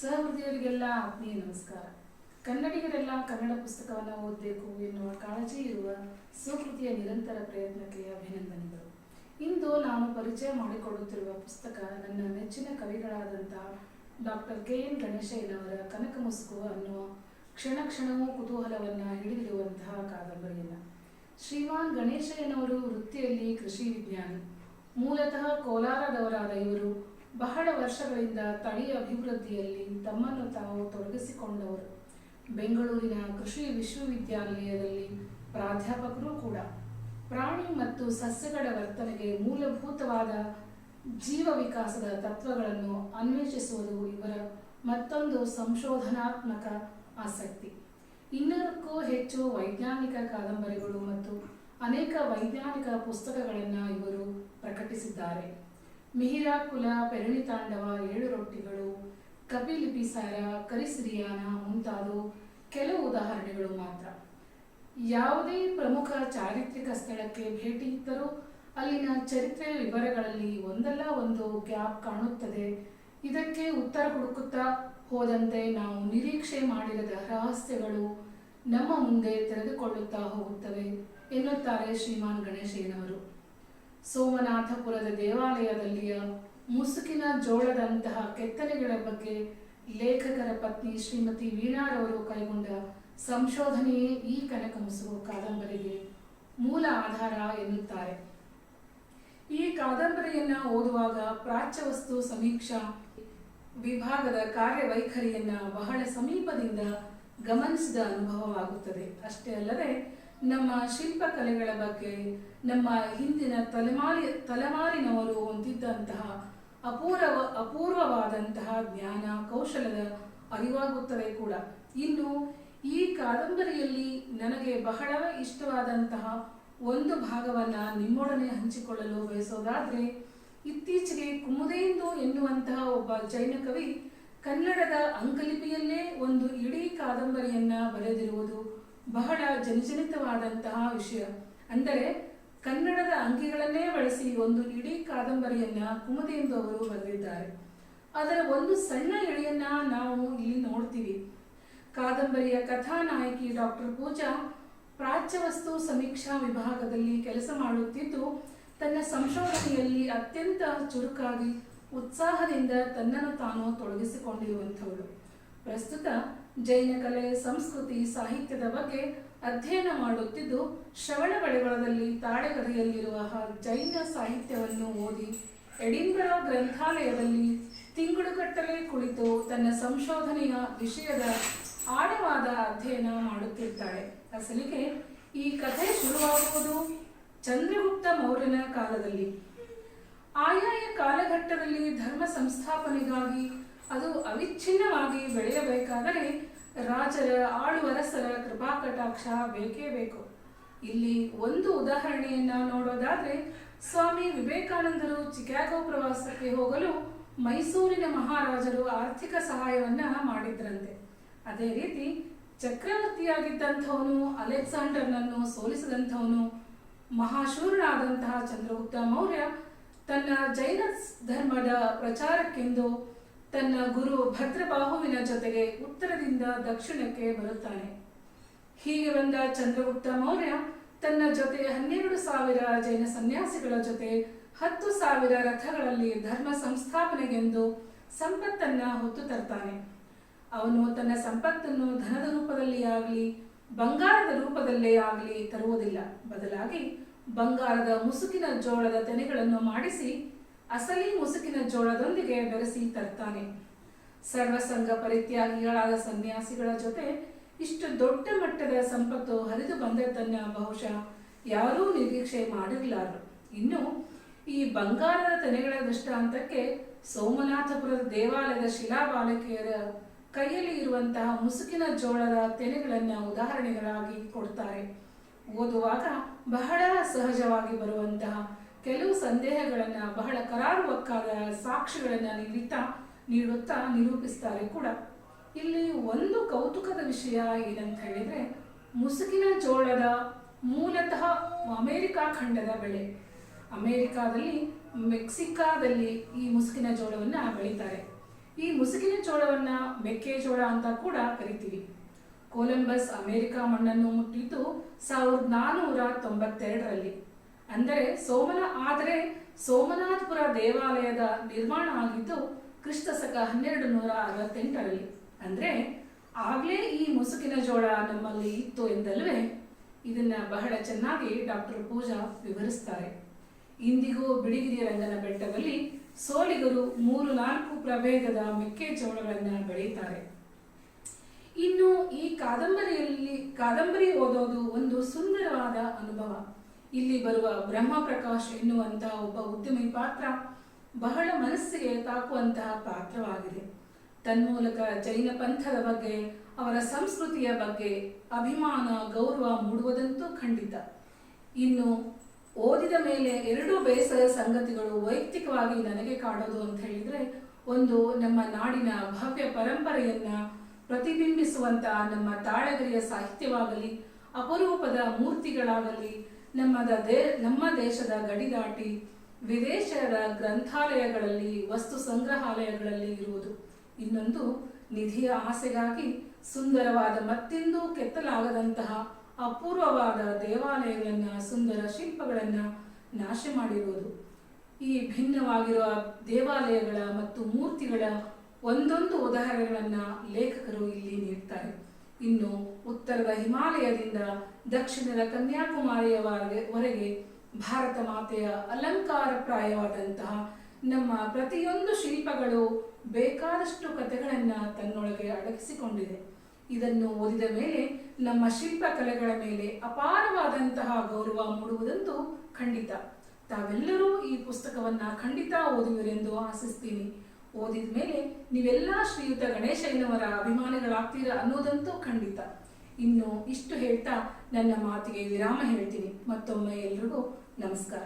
ಸಹೃದಯರಿಗೆಲ್ಲ ಆತ್ಮೀಯ ನಮಸ್ಕಾರ. ಕನ್ನಡಿಗರೆಲ್ಲ ಕನ್ನಡ ಪುಸ್ತಕವನ್ನು ಓದಬೇಕು ಎನ್ನುವ ಕಾಳಜಿ ಇರುವ ಸುಕೃತಿಯ ನಿರಂತರ ಪ್ರಯತ್ನಕ್ಕೆ ಅಭಿನಂದನೆಗಳು. ಇಂದು ನಾನು ಪರಿಚಯ ಮಾಡಿಕೊಡುತ್ತಿರುವ ಪುಸ್ತಕ ನನ್ನ ನೆಚ್ಚಿನ ಕವಿಗಳಾದಂಥ ಡಾಕ್ಟರ್ ಕೆ. ಎನ್. ಗಣೇಶಯ್ಯನವರ ಕನಕ ಮುಸುಕು ಅನ್ನುವ ಕ್ಷಣ ಕ್ಷಣವೂ ಕುತೂಹಲವನ್ನು ಹಿಡಿದಿರುವಂತಹ ಕಾದಂಬರಿಯನ್ನು ಶ್ರೀಮಾನ್ ಗಣೇಶಯ್ಯನವರು ವೃತ್ತಿಯಲ್ಲಿ ಕೃಷಿ ವಿಜ್ಞಾನಿ. ಮೂಲತಃ ಕೋಲಾರದವರಾದ ಇವರು ಬಹಳ ವರ್ಷಗಳಿಂದ ತಳಿಯ ಅಭಿವೃದ್ಧಿಯಲ್ಲಿ ತಮ್ಮನ್ನು ತಾವು ತೊಡಗಿಸಿಕೊಂಡವರು. ಬೆಂಗಳೂರಿನ ಕೃಷಿ ವಿಶ್ವವಿದ್ಯಾಲಯದಲ್ಲಿ ಪ್ರಾಧ್ಯಾಪಕರೂ ಕೂಡ. ಪ್ರಾಣಿ ಮತ್ತು ಸಸ್ಯಗಳ ವರ್ತನೆಗೆ ಮೂಲಭೂತವಾದ ಜೀವ ವಿಕಾಸದ ತತ್ವಗಳನ್ನು ಅನ್ವೇಷಿಸುವುದು ಇವರ ಮತ್ತೊಂದು ಸಂಶೋಧನಾತ್ಮಕ ಆಸಕ್ತಿ. ಇನ್ನೂರಕ್ಕೂ ಹೆಚ್ಚು ವೈಜ್ಞಾನಿಕ ಕಾದಂಬರಿಗಳು ಮತ್ತು ಅನೇಕ ವೈಜ್ಞಾನಿಕ ಪುಸ್ತಕಗಳನ್ನು ಇವರು ಪ್ರಕಟಿಸಿದ್ದಾರೆ. ಮಿಹಿರಾ, ಕುಲ ಪೆರಣಿತಾಂಡವ ಏಳು ರೊಟ್ಟಿಗಳು ಕಪಿಲಿಪಿಸಾರ ಕರಿಸಿರಿಯಾನ ಮುಂತಾದ ಕೆಲವು ಉದಾಹರಣೆಗಳು ಮಾತ್ರ. ಯಾವುದೇ ಪ್ರಮುಖ ಚಾರಿತ್ರಿಕ ಸ್ಥಳಕ್ಕೆ ಭೇಟಿ ಇದ್ದರೂ ಅಲ್ಲಿನ ಚರಿತ್ರೆ ವಿವರಗಳಲ್ಲಿ ಒಂದಲ್ಲ ಒಂದು ಗ್ಯಾಪ್ ಕಾಣುತ್ತದೆ. ಇದಕ್ಕೆ ಉತ್ತರ ಹುಡುಕುತ್ತಾ ಹೋದಂತೆ ನಾವು ನಿರೀಕ್ಷೆ ಮಾಡಿರದ ರಹಸ್ಯಗಳು ನಮ್ಮ ಮುಂದೆ ತೆರೆದುಕೊಳ್ಳುತ್ತಾ ಹೋಗುತ್ತವೆ, ಎನ್ನುತ್ತಾರೆ ಶ್ರೀಮಾನ್ ಗಣೇಶಯ್ಯನವರು. ಸೋಮನಾಥಪುರದ ದೇವಾಲಯದಲ್ಲಿಯ ಮುಸುಕಿನ ಜೋಳದಂತಹ ಕೆತ್ತನೆಗಳ ಬಗ್ಗೆ ಲೇಖಕರ ಪತ್ನಿ ಶ್ರೀಮತಿ ವೀಣಾರವರು ಕೈಗೊಂಡ ಸಂಶೋಧನೆಯೇ ಈ ಕನಕ ಮುಸುಕು ಕಾದಂಬರಿಗೆ ಮೂಲ ಆಧಾರ ಎನ್ನುತ್ತಾರೆ. ಈ ಕಾದಂಬರಿಯನ್ನ ಓದುವಾಗ ಪ್ರಾಚ್ಯವಸ್ತು ಸಮೀಕ್ಷಾ ವಿಭಾಗದ ಕಾರ್ಯವೈಖರಿಯನ್ನ ಬಹಳ ಸಮೀಪದಿಂದ ಗಮನಿಸಿದ ಅನುಭವವಾಗುತ್ತದೆ. ಅಷ್ಟೇ ಅಲ್ಲದೆ ನಮ್ಮ ಶಿಲ್ಪಕಲೆಗಳ ಬಗ್ಗೆ, ನಮ್ಮ ಹಿಂದಿನ ತಲೆಮಾರಿ, ತಲೆಮಾರಿನವರು ಹೊಂದಿದ್ದಂತಹ ಅಪೂರ್ವ, ಅಪೂರ್ವವಾದಂತಹ ಜ್ಞಾನ, ಕೌಶಲದ ಅರಿವಾಗುತ್ತದೆ ಕೂಡ. ಇನ್ನು ಈ ಕಾದಂಬರಿಯಲ್ಲಿ ನನಗೆ ಬಹಳ ಇಷ್ಟವಾದಂತಹ ಒಂದು ಭಾಗವನ್ನ ನಿಮ್ಮೊಡನೆ ಹಂಚಿಕೊಳ್ಳಲು ಬಯಸೋದಾದರೆ, ಇತ್ತೀಚೆಗೆ ಕುಮುದೇಂದು ಎನ್ನುವಂತಹ ಒಬ್ಬ ಜೈನ ಕವಿ ಕನ್ನಡದ ಅಂಕಲಿಪಿಯಲ್ಲೇ ಒಂದು ಇಡೀ ಕಾದಂಬರಿಯನ್ನ ಬರೆದಿರುವುದು ಬಹಳ ಜನಜನಿತವಾದಂತಹ ವಿಷಯ. ಅಂದರೆ ಕನ್ನಡದ ಅಂಕಿಗಳನ್ನೇ ಬಳಸಿ ಒಂದು ಇಡೀ ಕಾದಂಬರಿಯನ್ನ ಕುಮುದೇಂದು ಅವರು ಬರೆದಿದ್ದಾರೆ. ಅದರ ಒಂದು ಸಣ್ಣ ಎಳೆಯನ್ನ ನಾವು ಇಲ್ಲಿ ನೋಡ್ತೀವಿ. ಕಾದಂಬರಿಯ ಕಥಾನಾಯಕಿ ಡಾಕ್ಟರ್ ಪೂಜಾ ಪ್ರಾಚ್ಯವಸ್ತು ಸಮೀಕ್ಷಾ ವಿಭಾಗದಲ್ಲಿ ಕೆಲಸ ಮಾಡುತ್ತಿದ್ದು, ತನ್ನ ಸಂಶೋಧನೆಯಲ್ಲಿ ಅತ್ಯಂತ ಚುರುಕಾಗಿ ಉತ್ಸಾಹದಿಂದ ತನ್ನನ್ನು ತಾನು ತೊಡಗಿಸಿಕೊಂಡಿರುವಂಥವಳು. ಪ್ರಸ್ತುತ ಜೈನ ಕಲೆ, ಸಂಸ್ಕೃತಿ, ಸಾಹಿತ್ಯದ ಬಗ್ಗೆ ಅಧ್ಯಯನ ಮಾಡುತ್ತಿದ್ದು, ಶ್ರವಣ ಬೆಳಗೊಳದಲ್ಲಿ ತಾಳೆಗರಿಯಲ್ಲಿರುವ ಜೈನ ಸಾಹಿತ್ಯವನ್ನು ಓದಿ ಎಡಿಂಬರ ಗ್ರಂಥಾಲಯದಲ್ಲಿ ತಿಂಗಳುಗಟ್ಟಲೆ ಕುಳಿತು ತನ್ನ ಸಂಶೋಧನೆಯ ವಿಷಯದ ಆಳವಾದ ಅಧ್ಯಯನ ಮಾಡುತ್ತಿದ್ದಾಳೆ. ಅಸಲಿಗೆ ಈ ಕಥೆ ಶುರುವಾಗುವುದು ಚಂದ್ರಗುಪ್ತ ಮೌರ್ಯನ ಕಾಲದಲ್ಲಿ. ಆಯಾಯ ಕಾಲಘಟ್ಟದಲ್ಲಿ ಧರ್ಮ ಸಂಸ್ಥಾಪನೆಗಾಗಿ ಅದು ಅವಿಚ್ಛಿನ್ನವಾಗಿ ಬೆಳೆಯಬೇಕಾದರೆ ರಾಜರ ಆಳುವರಸರ ಕೃಪಾಕಟಾಕ್ಷ ಬೇಕೇ ಬೇಕು. ಇಲ್ಲಿ ಒಂದು ಉದಾಹರಣೆಯನ್ನ ನೋಡೋದಾದ್ರೆ ಸ್ವಾಮಿ ವಿವೇಕಾನಂದರು ಚಿಕಾಗೋ ಪ್ರವಾಸಕ್ಕೆ ಹೋಗಲು ಮೈಸೂರಿನ ಮಹಾರಾಜರು ಆರ್ಥಿಕ ಸಹಾಯವನ್ನ ಮಾಡಿದ್ರಂತೆ. ಅದೇ ರೀತಿ ಚಕ್ರವರ್ತಿಯಾಗಿದ್ದಂಥವನು ಅಲೆಕ್ಸಾಂಡರ್ನನ್ನು ಸೋಲಿಸಿದಂಥವನು ಮಹಾಶೂರನಾದಂತಹ ಚಂದ್ರಗುಪ್ತ ಮೌರ್ಯ ತನ್ನ ಜೈನ ಧರ್ಮದ ಪ್ರಚಾರಕ್ಕೆಂದು ತನ್ನ ಗುರು ಭದ್ರಬಾಹುವಿನ ಜೊತೆಗೆ ಉತ್ತರದಿಂದ ದಕ್ಷಿಣಕ್ಕೆ ಬರುತ್ತಾನೆ. ಹೀಗೆ ಬಂದ ಚಂದ್ರಗುಪ್ತ ಮೌರ್ಯ ತನ್ನ ಜೊತೆ ಹನ್ನೆರಡು ಸಾವಿರ ಜೈನ ಸನ್ಯಾಸಿಗಳ ಜೊತೆ ಹತ್ತು ಸಾವಿರ ರಥಗಳಲ್ಲಿ ಧರ್ಮ ಸಂಸ್ಥಾಪನೆಗೆಂದು ಸಂಪತ್ತನ್ನ ಹೊತ್ತು ತರ್ತಾನೆ. ಅವನು ತನ್ನ ಸಂಪತ್ತನ್ನು ಧನದ ರೂಪದಲ್ಲಿ ಆಗಲಿ, ಬಂಗಾರದ ರೂಪದಲ್ಲೇ ಆಗಲಿ ತರುವುದಿಲ್ಲ. ಬದಲಾಗಿ ಬಂಗಾರದ ಮುಸುಕಿನ ಜೋಳದ ತೆನೆಗಳನ್ನು ಮಾಡಿಸಿ ಅಸಲಿ ಮುಸುಕಿನ ಜೋಳದೊಂದಿಗೆ ಬೆರೆಸಿ ತರ್ತಾನೆ. ಸರ್ವಸಂಗ ಪರಿತ್ಯಾಗಿಗಳಾದ ಸನ್ಯಾಸಿಗಳ ಜೊತೆ ಇಷ್ಟು ದೊಡ್ಡ ಮಟ್ಟದ ಸಂಪತ್ತು ಹರಿದು ಬಂದದ್ದನ್ನ ಬಹುಶಃ ಯಾರೂ ನಿರೀಕ್ಷೆ ಮಾಡಿರಲಾರರು ಇನ್ನು ಈ ಬಂಗಾರದ ತೆನೆಗಳ ದೃಷ್ಟಾಂತಕ್ಕೆ ಸೋಮನಾಥಪುರದ ದೇವಾಲಯದ ಶಿಲಾಬಾಲಕಿಯರ ಕೈಯಲ್ಲಿ ಇರುವಂತಹ ಮುಸುಕಿನ ಜೋಳದ ತೆನೆಗಳನ್ನ ಉದಾಹರಣೆಗಳಾಗಿ ಕೊಡ್ತಾರೆ. ಓದುವಾಗ ಬಹಳ ಸಹಜವಾಗಿ ಬರುವಂತಹ ಕೆಲವು ಸಂದೇಹಗಳನ್ನ, ಬಹಳ ಕರಾರುವಕ್ಕಾದ ಸಾಕ್ಷಿಗಳನ್ನ ನೀಡುತ್ತಾ ನೀಡುತ್ತಾ ನಿರೂಪಿಸ್ತಾರೆ ಕೂಡ. ಇಲ್ಲಿ ಒಂದು ಕೌತುಕದ ವಿಷಯ ಏನಂತ ಹೇಳಿದ್ರೆ, ಮುಸುಕಿನ ಜೋಳದ ಮೂಲತಃ ಅಮೇರಿಕಾ ಖಂಡದ ಬೆಳೆ. ಅಮೆರಿಕಾದಲ್ಲಿ, ಮೆಕ್ಸಿಕಾದಲ್ಲಿ ಈ ಮುಸುಕಿನ ಜೋಳವನ್ನ ಬೆಳೀತಾರೆ. ಈ ಮುಸುಕಿನ ಜೋಳವನ್ನ ಮೆಕ್ಕೆಜೋಳ ಅಂತ ಕೂಡ ಕರಿತೀವಿ. ಕೊಲಂಬಸ್ ಅಮೆರಿಕ ಮಣ್ಣನ್ನು ಮುಟ್ಟಿದ್ದು ಸಾವಿರದ ನಾನೂರ ತೊಂಬತ್ತೆರಡರಲ್ಲಿ. ಅಂದರೆ ಸೋಮನ ಆದರೆ ಸೋಮನಾಥಪುರ ದೇವಾಲಯದ ನಿರ್ಮಾಣ ಆಗಿದ್ದು ಕ್ರಿಸ್ತ ಶಕ ಹನ್ನೆರಡು ನೂರ ಅರವತ್ತೆಂಟರಲ್ಲಿ. ಅಂದರೆ ಆಗಲೇ ಈ ಮುಸುಕಿನ ಜೋಳ ನಮ್ಮಲ್ಲಿ ಇತ್ತು ಎಂದಲ್ವೇ, ಇದನ್ನ ಬಹಳ ಚೆನ್ನಾಗಿ ಡಾಕ್ಟರ್ ಪೂಜಾ ವಿವರಿಸ್ತಾರೆ. ಇಂದಿಗೂ ಬಿಳಿಗಿರಿ ರಂಗನ ಬೆಟ್ಟದಲ್ಲಿ ಸೋಲಿಗರು ಮೂರು ನಾಲ್ಕು ಪ್ರಭೇದದ ಮೆಕ್ಕೆಜೋಳಗಳನ್ನು ಬೆಳೆಯುತ್ತಾರೆ. ಇನ್ನು ಈ ಕಾದಂಬರಿಯಲ್ಲಿ, ಕಾದಂಬರಿ ಓದೋದು ಒಂದು ಸುಂದರವಾದ ಅನುಭವ. ಇಲ್ಲಿ ಬರುವ ಬ್ರಹ್ಮ ಪ್ರಕಾಶ್ ಎನ್ನುವಂತಹ ಒಬ್ಬ ಉದ್ಯಮಿ ಪಾತ್ರ ಬಹಳ ಮನಸ್ಸಿಗೆ ತಾಕುವಂತಹ ಪಾತ್ರವಾಗಿದೆ. ತನ್ಮೂಲಕ ಜೈನ ಪಂಥದ ಬಗ್ಗೆ, ಅವರ ಸಂಸ್ಕೃತಿಯ ಬಗ್ಗೆ ಅಭಿಮಾನ, ಗೌರವ ಮೂಡುವುದಂತೂ ಖಂಡಿತ. ಇನ್ನು ಓದಿದ ಮೇಲೆ ಎರಡು ಬೇಸರ ಸಂಗತಿಗಳು ವೈಯಕ್ತಿಕವಾಗಿ ನನಗೆ ಕಾಡೋದು ಅಂತ ಹೇಳಿದ್ರೆ, ಒಂದು ನಮ್ಮ ನಾಡಿನ ಭವ್ಯ ಪರಂಪರೆಯನ್ನ ಪ್ರತಿಬಿಂಬಿಸುವಂತಹ ನಮ್ಮ ತಾಳಗರಿಯ ಸಾಹಿತ್ಯವಾಗಲಿ, ಅಪರೂಪದ ಮೂರ್ತಿಗಳಾಗಲಿ ನಮ್ಮದ ದೇ ನಮ್ಮ ದೇಶದ ಗಡಿ ದಾಟಿ ವಿದೇಶದ ಗ್ರಂಥಾಲಯಗಳಲ್ಲಿ, ವಸ್ತು ಸಂಗ್ರಹಾಲಯಗಳಲ್ಲಿ ಇರುವುದು. ಇನ್ನೊಂದು ನಿಧಿಯ ಆಸೆಗಾಗಿ ಸುಂದರವಾದ ಮತ್ತೆಂದೂ ಕೆತ್ತಲಾಗದಂತಹ ಅಪೂರ್ವವಾದ ದೇವಾಲಯಗಳನ್ನ, ಸುಂದರ ಶಿಲ್ಪಗಳನ್ನ ನಾಶ ಮಾಡಿರುವುದು ಈ ಭಿನ್ನವಾಗಿರುವ ದೇವಾಲಯಗಳ ಮತ್ತು ಮೂರ್ತಿಗಳ ಒಂದೊಂದು ಉದಾಹರಣೆಗಳನ್ನ ಲೇಖಕರು ಇಲ್ಲಿ ನೀಡ್ತಾರೆ. ಇನ್ನು ಉತ್ತರದ ಹಿಮಾಲಯದಿಂದ ದಕ್ಷಿಣದ ಕನ್ಯಾಕುಮಾರಿಯವರೆಗೆ ವರೆಗೆ ಭಾರತ ಮಾತೆಯ ಅಲಂಕಾರಪ್ರಾಯವಾದಂತಹ ನಮ್ಮ ಪ್ರತಿಯೊಂದು ಶಿಲ್ಪಗಳು ಬೇಕಾದಷ್ಟು ಕಥೆಗಳನ್ನು ತನ್ನೊಳಗೆ ಅಡಗಿಸಿಕೊಂಡಿದೆ. ಇದನ್ನು ಓದಿದ ಮೇಲೆ ನಮ್ಮ ಶಿಲ್ಪಕಲೆಗಳ ಮೇಲೆ ಅಪಾರವಾದಂತಹ ಗೌರವ ಮೂಡುವುದಂತೂ ಖಂಡಿತ. ತಾವೆಲ್ಲರೂ ಈ ಪುಸ್ತಕವನ್ನು ಖಂಡಿತ ಓದುವರೆಂದು ಆಶಿಸ್ತೀನಿ. ಓದಿದ ಮೇಲೆ ನೀವೆಲ್ಲ ಶ್ರೀಯುತ ಗಣೇಶಯ್ಯನವರ ಅಭಿಮಾನಿಗಳಾಗ್ತೀರಾ ಅನ್ನೋದಂತೂ ಖಂಡಿತ. ಇನ್ನು ಇಷ್ಟು ಹೇಳ್ತಾ ನನ್ನ ಮಾತಿಗೆ ವಿರಾಮ ಹೇಳ್ತೀನಿ. ಮತ್ತೊಮ್ಮೆ ಎಲ್ರಿಗೂ ನಮಸ್ಕಾರ.